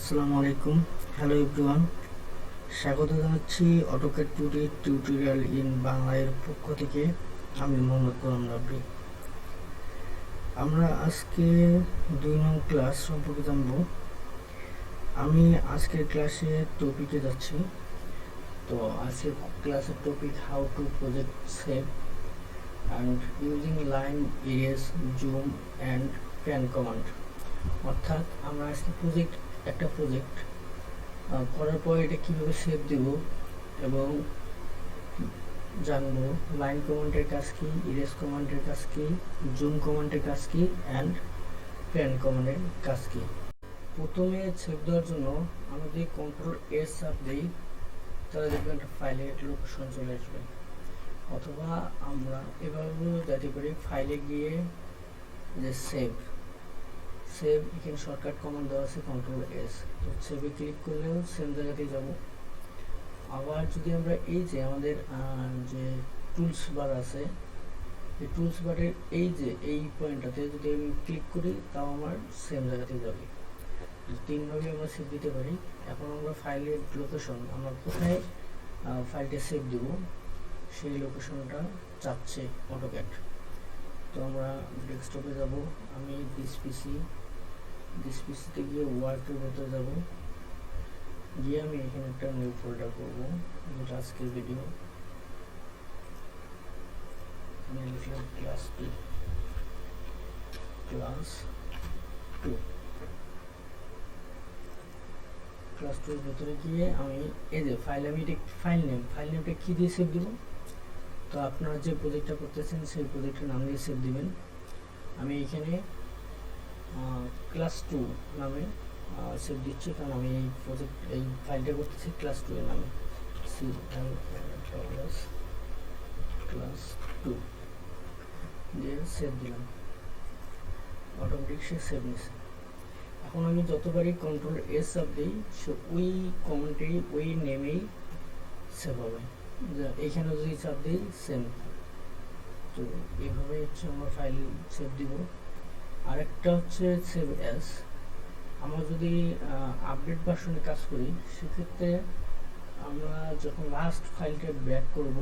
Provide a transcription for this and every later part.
আসসালামু আলাইকুম। Hello everyone স্বাগত জানাচ্ছি অটোকেট টুডে টিউটোরিয়াল ইন বাংলায়ের পক্ষ থেকে। আমি মোহাম্মদ গোলাম রাব্বি। আমরা আজকে দুই নং ক্লাস সম্পর্কে জানব। আমি আজকের ক্লাসে টপিকে যাচ্ছি। তো আজকের ক্লাসের topic how to project save and using line erase zoom and pan command অর্থাৎ আমরা আজকে প্রজেক্ট একটা প্রজেক্ট করার পর এটা কীভাবে সেভ দেব এবং জানব লাইন কমান্ডের কাজ কি ইরেজ কমান্ডের কাজ কি জুম কমান্ডের কাজ কি অ্যান্ড প্যান কমান্ডের কাজ কি। প্রথমে সেভ দেওয়ার জন্য আমরা যদি কন্ট্রোল এস চাপ দিই, তাহলে দেখবেন একটা ফাইলে লোকেশন চলে আসবে। অথবা আমরা এভাবে যাতে পারি ফাইলে গিয়ে যে সেভ সেভ এখানে শর্টকাট কমান্ড দেওয়া আছে কন্ট্রোল এস তো সেভে ক্লিক করলেও সেম জায়গাতেই যাব। আবার যদি আমরা এই যে আমাদের যে টুলস বার আছে, এই টুলস বারের এই যে, এই পয়েন্টটাতে যদি আমি ক্লিক করি, তাও আমার সেম জায়গাতেই যাবে। তিনভাবে আমরা সেভ দিতে পারি। এখন আমরা ফাইলের লোকেশন আমরা কোথায় ফাইলটা সেভ দেব, সেই লোকেশনটা চাচ্ছে অটোক্যাট তো আমরা ডেস্কটপে যাব, আমি দিস পিসি দিস পিসিতে গিয়ে ওয়ার্কের ভেতরে যাব। গিয়ে আমি এখানে একটা নিউ ফোল্ডার করব, যেটা আজকের ভিডিও লিখলাম class two class two class টুর ভেতরে গিয়ে আমি, এই যে ফাইল আমি এটা ফাইল নেম ফাইল নেমটা কী দিয়ে সেভ দেবো? তো আপনারা যে প্রজেক্টটা করতেছেন, সেই প্রজেক্টের নাম দিয়ে সেভ দিবেন। আমি এখানে ক্লাস টু নামে সেভ দিচ্ছি কারণ আমি এই প্রজেক্ট এই ফাইলটা করতেছি ক্লাস টু এর নামে। ক্লাস টু দিয়ে সেভ দিলাম। অটোমেটিক সে সেভ নিছে। এখন আমি যতবারই কন্ট্রোল এস চাপ দিই, সে ওই কমেন্টেই ওই নেমেই সেভ হবে। এখানে যদি চাপ দিই সেম তো এইভাবে হচ্ছে আমরা ফাইল সেভ দিব। আরেকটা হচ্ছে সেভ এস আমরা যদি আপডেট ভার্সনে কাজ করি, সেক্ষেত্রে আমরা যখন লাস্ট ফাইলটা ব্যাক করব,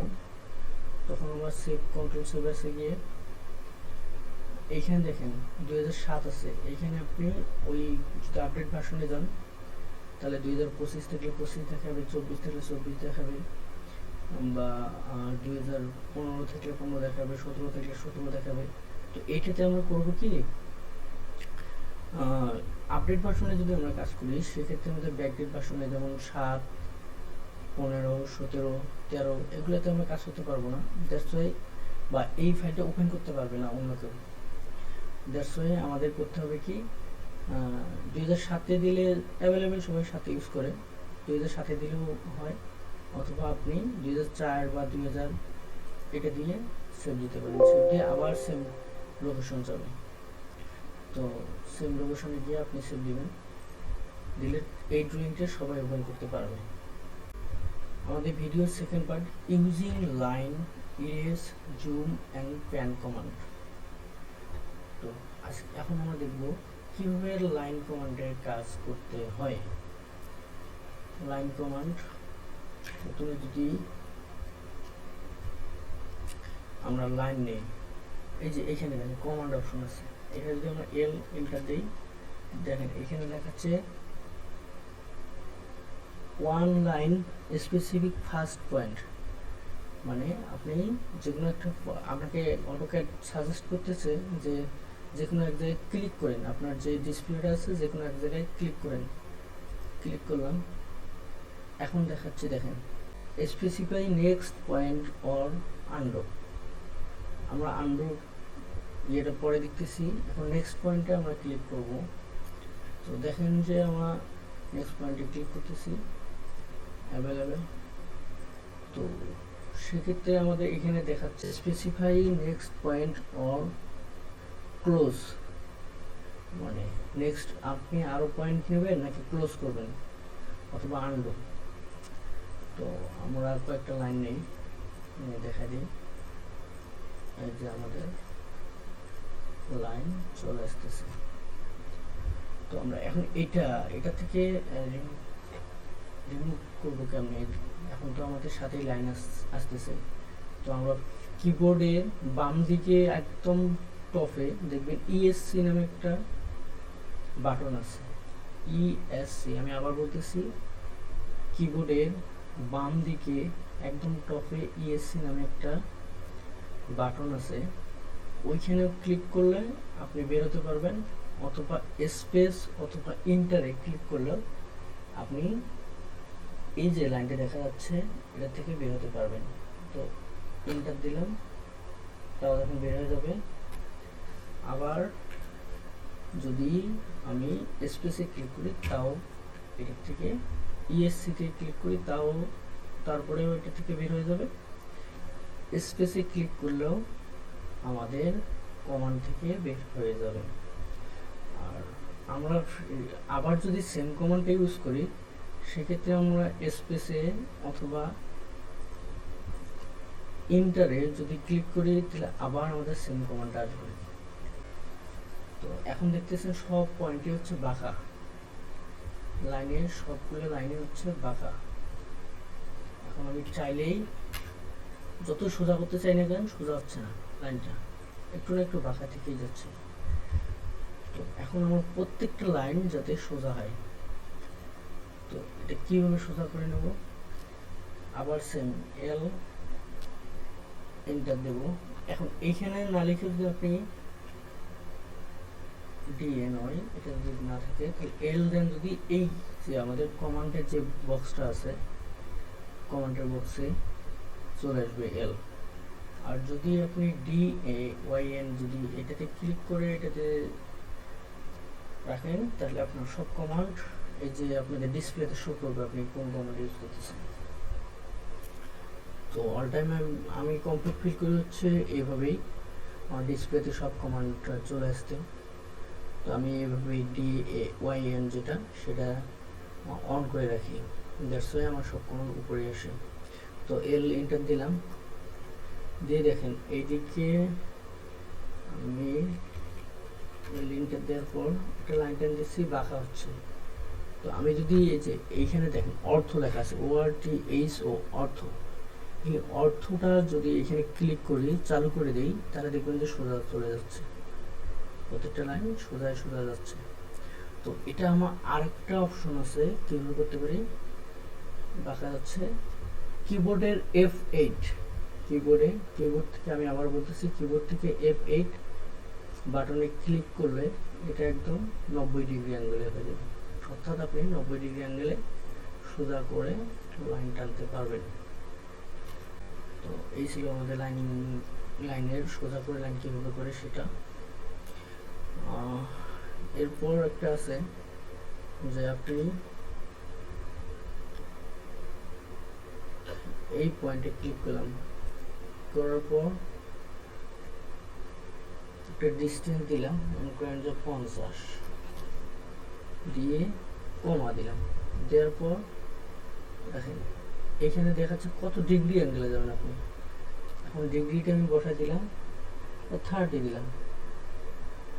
তখন আমরা সেভ কন্ট্রোল সেভ এসে গিয়ে এইখানে দেখেন দুই হাজার সাত আছে। এইখানে আপনি ওই যদি আপডেট ভার্সনে যান, তাহলে দুই হাজার পঁচিশ থাকলে পঁচিশ দেখাবে, চব্বিশ থাকলে চব্বিশ দেখাবে, বা দুই হাজার পনেরো থেকে পনেরো দেখাবে, সতেরো থেকে সতেরো দেখাবে। তো এইটাতে আমরা করব কি? আপডেট ভার্সনে যদি আমরা কাজ করি, সেক্ষেত্রে আমাদের ব্যাকডেট ভার্সনে যেমন সাত, পনেরো, সতেরো, তেরো, এগুলোতে আমরা কাজ করতে পারব না। দ্যাটস ওয়াই বা এই ফাইলটা ওপেন করতে পারবে না অন্য কেউ। দ্যাটস ওয়াই আমাদের করতে হবে কি দুই হাজার সাতে দিলে অ্যাভেলেবেল সবাই সাথে ইউজ করে। দুই হাজার সাতে দিলেও হয়। অথবা আপনি দুই হাজার চার বা দুই হাজার এটা দিয়ে সেভ দিতে পারেন। সেভ দিয়ে আবার সেম লোকেশন যাবে। তো সেম লোকেশনে গিয়ে আপনি সেভ দিবেন। দিলে এই ড্রয়িংটা সবাই ওপেন করতে পারবে। আমাদের ভিডিওর second part using line erase zoom and pan command তো এখন আমরা দেখব কীভাবে লাইন কমান্ডের কাজ করতে হয়। লাইন কমান্ড প্রথমে যদি আমরা লাইন নেই, এই যে এখানে কমান্ড অপশন আছে। এখানে যদি আমরা এল এন্টার দিই। দেখেন, এখানে দেখাচ্ছে one line specific first point মানে আপনি যে কোনো একটা আপনাকে অটোক্যাড সাজেস্ট করতেছে যে যে কোনো এক জায়গায় ক্লিক করেন। আপনার যে ডিসপ্লেটা আছে যে কোনো এক জায়গায় ক্লিক করেন। ক্লিক করলাম। এখন দেখাচ্ছে, দেখেন specify next point or undo আমরা আন্ডো ইয়েটা পরে দেখতেছি। এখন নেক্সট পয়েন্টে আমরা ক্লিক করব। তো দেখেন যে আমরা নেক্সট পয়েন্টে ক্লিক করতেছি। অ্যাভেলেবেল তো সেক্ষেত্রে আমাদের এখানে দেখাচ্ছে specify next point or close মানে নেক্সট আপনি আরও পয়েন্ট নেবেন নাকি ক্লোজ করবেন অথবা আনডো তো আমরা কয়েকটা লাইন নেই। দেখা দিই। এই যে আমাদের লাইন চলে আসতেছে। তো আমরা এখন এটা এটা থেকে রিমুভ করব কেমনে এখন তো আমাদের সাথেই লাইন আসতেছে। তো আমরা কিবোর্ডের বাম দিকে একদম টপে দেখবেন ইএসসি নামে একটা বাটন আছে। ইএসসি আমি আবার বলতেছি কিবোর্ডের বাম দিকে একদম টপে ইএসসি নামে একটা বাটন আছে। ওইখানে ক্লিক করলে আপনি বেরোতে পারবেন, অথবা স্পেস অথবা ইন্টারে ক্লিক করলেও আপনি এই যে লাইনটা দেখা যাচ্ছে, এটা থেকে বের হতে পারবেন। তো ইন্টার দিলাম তাও এখন বের হয়ে যাবে। আবার যদি আমি স্পেসে ক্লিক করি, তাও এটা থেকে ইএসসিতে ক্লিক করি, তাও তারপরেও এটা থেকে বের হয়ে যাবে। স্পেসে ক্লিক করলেও আমাদের কমান্ড থেকে বের হয়ে যাবে। আর আমরা আবার যদি সেম কমান্ডটা ইউজ করি, সেক্ষেত্রে আমরা স্পেসে অথবা ইন্টারে যদি ক্লিক করি, তাহলে আবার আমাদের সেম কমান্ডটা আসবে। তো এখন দেখতেছেন সব পয়েন্টই হচ্ছে বাঁকা। লাইনের সবগুলো লাইনে হচ্ছে বাঁকা। এখন আমি চাইলেই যত সোজা করতে চাই না কেন, সোজা হচ্ছে না, লাইনটা। একটু না একটু বাঁকা থেকেই যাচ্ছে। তো এখন আমার প্রত্যেকটা লাইন যাতে সোজা হয়। তো এটা কীভাবে সোজা করে নেব? আবার সেম এল এন্টার দেব। এখন এইখানে না লিখে যদি আপনি ডিএন নয় এটা যদি না থাকে এল দেন যদি এই যে আমাদের কমান্ডের যে বক্সটা আছে কমান্ডের বক্সে চলে আসবে এল আর যদি আপনি ডি এ ওয়াই এন যদি এটাতে ক্লিক করে এটাতে রাখেন, তাহলে আপনার সব কমান্ড এই যে আপনাদের ডিসপ্লেতে শো করবে, আপনি কোন কমান্ড ইউজ করতেছেন। তো অল টাইম আমি কমপ্লিট ফিল করি হচ্ছে এইভাবেই আমার ডিসপ্লেতে সব কমান্ড চলে আসতে তো আমি এইভাবেই ডি এ ওয়াই এন যেটা, সেটা অন করে রাখি। দ্যাটস ওয়াই আমার সব কমান্ড উপরে আসে। তো এল ইন্টার দিলাম। দিয়ে দেখেন, এইদিকে আমি এল ইন্টার দেওয়ার পর একটা লাইন টাইন দিচ্ছি, বাঁকা হচ্ছে। তো আমি যদি এই যে এইখানে দেখেন, অর্থ লেখা আছে ও আর টি এইচ ও অর্থ। এই অর্থটা যদি এখানে ক্লিক করি, চালু করে দিই, তাহলে দেখবেন যে সোজা চলে যাচ্ছে। প্রত্যেকটা লাইন সোজা সোজা যাচ্ছে। তো এটা আমার আরেকটা অপশন আছে, কীভাবে করতে পারি? দেখা যাচ্ছে। কিবোর্ডের এফ এইট কিবোর্ডে কিবোর্ড থেকে আমি আবার বলতেছি কিবোর্ড থেকে এফ এইট বাটনে ক্লিক করলে এটা একদম নব্বই ডিগ্রি অ্যাঙ্গেলে হয়ে যাবে। অর্থাৎ আপনি নব্বই ডিগ্রি অ্যাঙ্গেলে সোজা করে লাইন টানতে পারবেন। তো এই ছিল আমাদের লাইনিং লাইনের সোজা করে লাইন কীভাবে করে সেটা। এরপর একটা আছে যে আপনি এই পয়েন্টে ক্লিক করলাম। করার পর একটা ডিস্টেন্স দিলাম, মনে করেন যে পঞ্চাশ। দিয়ে কমা দিলাম। দেওয়ার পর দেখেন, এখানে দেখাচ্ছে কত ডিগ্রি অ্যাঙ্গেলে যাবেন আপনি। এখন ডিগ্রিটা আমি বসাই দিলাম থার্টি দিলাম।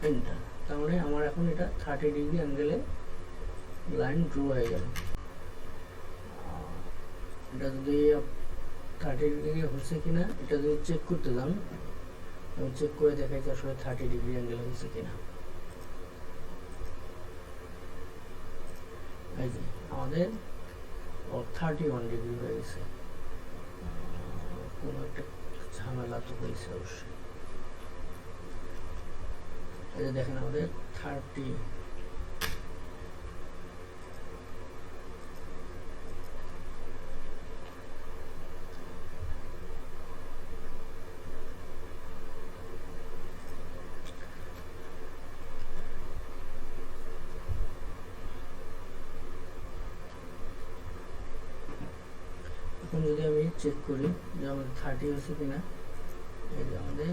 এন্টার তার মানে আমার এখন এটা থার্টি ডিগ্রি অ্যাঙ্গেলে লাইন ড্র হয়ে গেল। এটা যদি থার্টি ডিগ্রি হচ্ছে কিনা, এটা যদি চেক করতে যান, আমি চেক করে দেখাই যে আসলে থার্টি ডিগ্রি অ্যাঙ্গেল হয়েছে কিনা। এই যে, আমাদের থার্টি ওয়ান ডিগ্রি হয়ে গেছে। কোনো একটা ঝামেলা তো হয়েছে অবশ্যই। এই যে দেখেন আমাদের থার্টি এখন যদি আমি চেক করি যে আমাদের থার্টি হয়েছে কিনা, এই যে আমাদের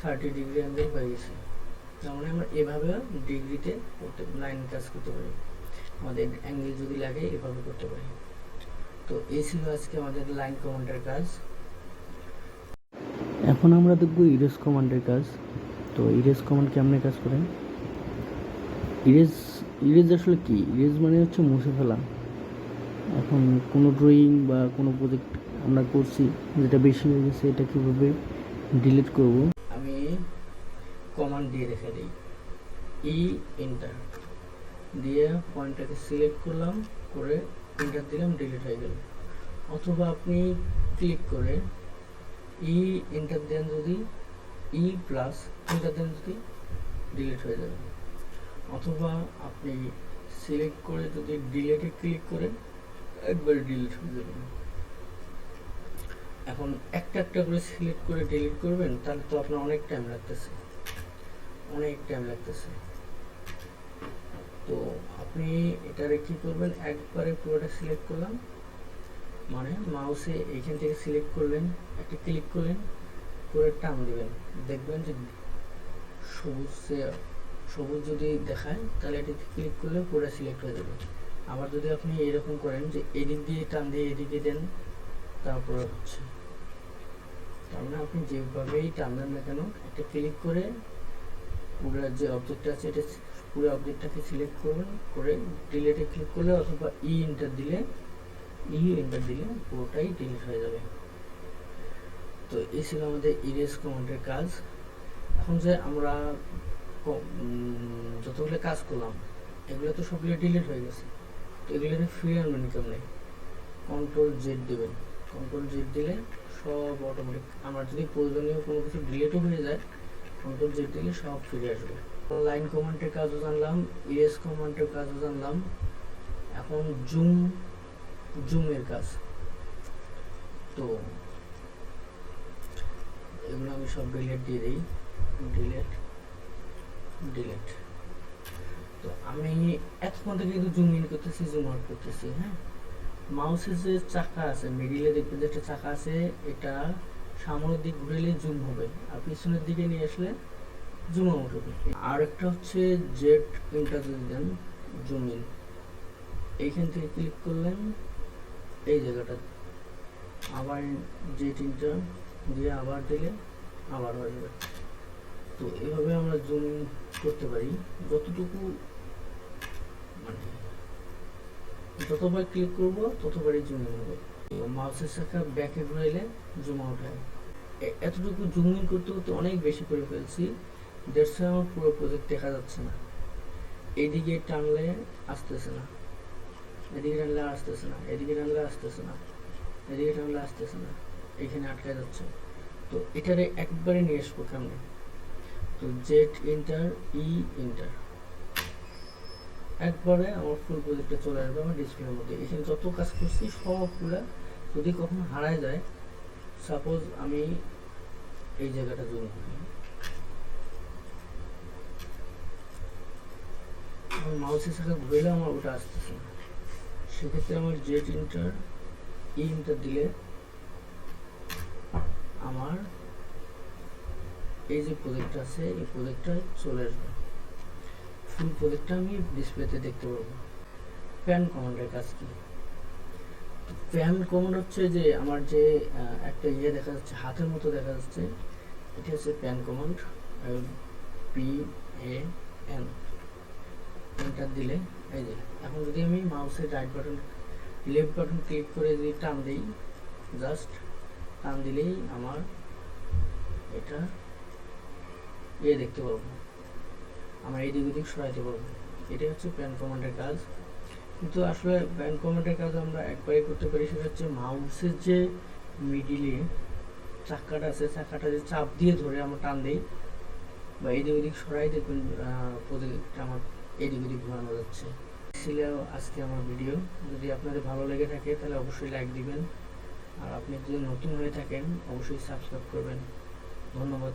থার্টি ডিগ্রি অ্যাঙ্গেল হয়ে গেছে। তার মানে আমরা এভাবে ডিগ্রিতে করতে লাইন কাজ করতে পারি। আমাদের অ্যাঙ্গেল যদি লাগে, এভাবে করতে পারি। তো এই ছিল আজকে আমাদের লাইন কমান্ডের কাজ। এখন আমরা দেখব ইরেস কমান্ডের কাজ। তো ইরেজ কমান্ড কেমনে কাজ করেন ইরেজ ইরেজ আসলে কি? ইরেজ মানে হচ্ছে মুছে ফেলা। এখন কোনো ড্রয়িং বা কোনো প্রজেক্ট আমরা করছি, যেটা বেশি হয়ে গেছে, এটা কীভাবে ডিলিট করব? আমি কমান্ড দিয়ে রেখে দিই। ই এন্টার দিয়ে পয়েন্টটাকে সিলেক্ট করলাম, করে এন্টার দিলাম ডিলিট হয়ে গেল। অথবা আপনি ক্লিক করে ই এন্টার দেন যদি ই প্লাস এন্টার দেন যদি ডিলিট হয়ে যাবে। অথবা আপনি সিলেক্ট করে যদি ডিলেটে ক্লিক করেন, একবার ডিলিট হয়ে যাবে। এখন একটা একটা করে সিলেক্ট করে ডিলিট করবেন, তাহলে তো আপনার অনেক টাইম লাগতেছে। অনেক টাইম লাগতেছে। তো আপনি এটারে কি করবেন? একবারে পুরোটা সিলেক্ট করলাম। মানে মাউসে এইখান থেকে সিলেক্ট করলেন, একটা ক্লিক করলেন, করে টান দেবেন। দেখবেন যে সবুজ সবুজ যদি দেখায় তাহলে এটিতে ক্লিক করলে পুরো সিলেক্ট হয়ে যাবে। আবার যদি আপনি এরকম করেন যে এদিক দিয়ে টান দিয়ে এদিকে দেন, তারপরে হচ্ছে। তার মানে আপনি যেভাবেই টান দেন না কেন, একটা ক্লিক করে পুরো যে অবজেক্ট আছে, এটা পুরো অবজেক্টটাকে সিলেক্ট করবেন করে ডিলেটে ক্লিক করলে অথবা ই এন্টার দিলে ই এন্টার দিলে পুরোটাই ডিলিট হয়ে যাবে। তো এই ছিল আমাদের ইরেজ কমান্ডের কাজ। এখন যে আমরা যতগুলো কাজ করলাম, এগুলো তো সবগুলো ডিলিট হয়ে গেছে। তো ফ্রি আনবেন কেমনে? কন্ট্রোল জেড দেবেন। কন্ট্রোল জেড দিলে সব অটোমেটিক আমার যদি প্রয়োজনীয় কোনো কিছু ডিলেটও হয়ে যায় কন্ট্রোল জেড দিলে সব ফিরে আসবে। লাইন কমান্ডের কাজও জানলাম ইরেজ কমান্ডের কাজও জানলাম। এখন জুম জুমের কাজ। তো, এগুলো আমি সব ডিলেট দিয়ে দিই। ডিলেট ডিলেট তো আমি এতক্ষণ থেকে কিন্তু জুম ইন করতেছি জুম আউট করতেছি হ্যাঁ? মাউসের যে চাকা আছে মিডিলে দেখবেন যে একটা চাকা আছে, এটা সামনের দিক ঘুরেলে জুম হবে আর পিছনের দিকে নিয়ে আসলে জুম আউট হবে। আর একটা হচ্ছে জেট ইনটা যদি দেন জুম ইন এইখান থেকে ক্লিক করলেন, এই জায়গাটা। আবার জেট ইনটা দিয়ে আবার দিলে, আবার হয়ে যাবে। তো এভাবে আমরা জুম করতে পারি, যতটুকু মানে যতবার ক্লিক করব, ততবারই জুম ইন হবে মাউসের শাখা ব্যাকে ঘুরাইলে জুম আউট হয় এতটুকু জুম ইন করতে করতে অনেক বেশি করে ফেলছি দেড়শো আমার পুরো প্রজেক্ট দেখা যাচ্ছে না। এদিকে টানলে আসতেছে না। এদিকে টানলে আসতেছে না। এদিকে টানলে আসতেছে না। এদিকে টানলে আসতেছে না। এখানে আটকে যাচ্ছে। তো এটারে একবারে নিয়ে আসব কেমনে? তো জেট ইন্টার ই ইন্টার একবারে আমার ফুল প্রজেক্টে চলে আসবে আমার ডিসপ্লের মধ্যে। এখানে যত কাজ করছি সবগুলা যদি কখনো হারায় যায় সাপোজ আমি এই জায়গাটা জুম করি। মাউসের সাথে ঘুরলে আমার ওটা আসতেছে না। সেক্ষেত্রে আমার জেট ইন্টার ই ইন্টার দিলে আমার এই যে প্রজেক্ট আছে, এই প্রজেক্টটা চলে আসবে। ফুল প্রজেক্টটা আমি ডিসপ্লেতে দেখতে পারব। প্যান কমান্ডের কাজ কি? প্যান কমান্ড হচ্ছে যে, আমার যে একটা ইয়ে দেখা যাচ্ছে, হাতের মতো দেখা যাচ্ছে, এটা হচ্ছে pan command P A N enter দিলে, এই যে, এখন যদি আমি মাউসের right button left button click করে যদি টান দিই জাস্ট টান দিলেই আমার এটা ইয়ে দেখতে পারব। আমরা এদিক ওদিক সরাইতে পারব। এটাই হচ্ছে প্যান কমান্ডের কাজ। কিন্তু আসলে প্যান কমান্ডের কাজ আমরা একবারই করতে পারি, সেটা হচ্ছে মাউসের যে মিডিলে চাকাটা আছে, চাকাটা যে চাপ দিয়ে ধরে আমরা টান দিই, বা এদিক ওদিক সরাই দেখবেন প্রজেক্টটা আমার এদিক ওদিক ঘোরানো যাচ্ছে। ছিল আজকে আমার ভিডিও যদি আপনাদের ভালো লেগে থাকে, তাহলে অবশ্যই লাইক দিবেন। আর আপনি যদি নতুন হয়ে থাকেন, অবশ্যই সাবস্ক্রাইব করবেন। ধন্যবাদ।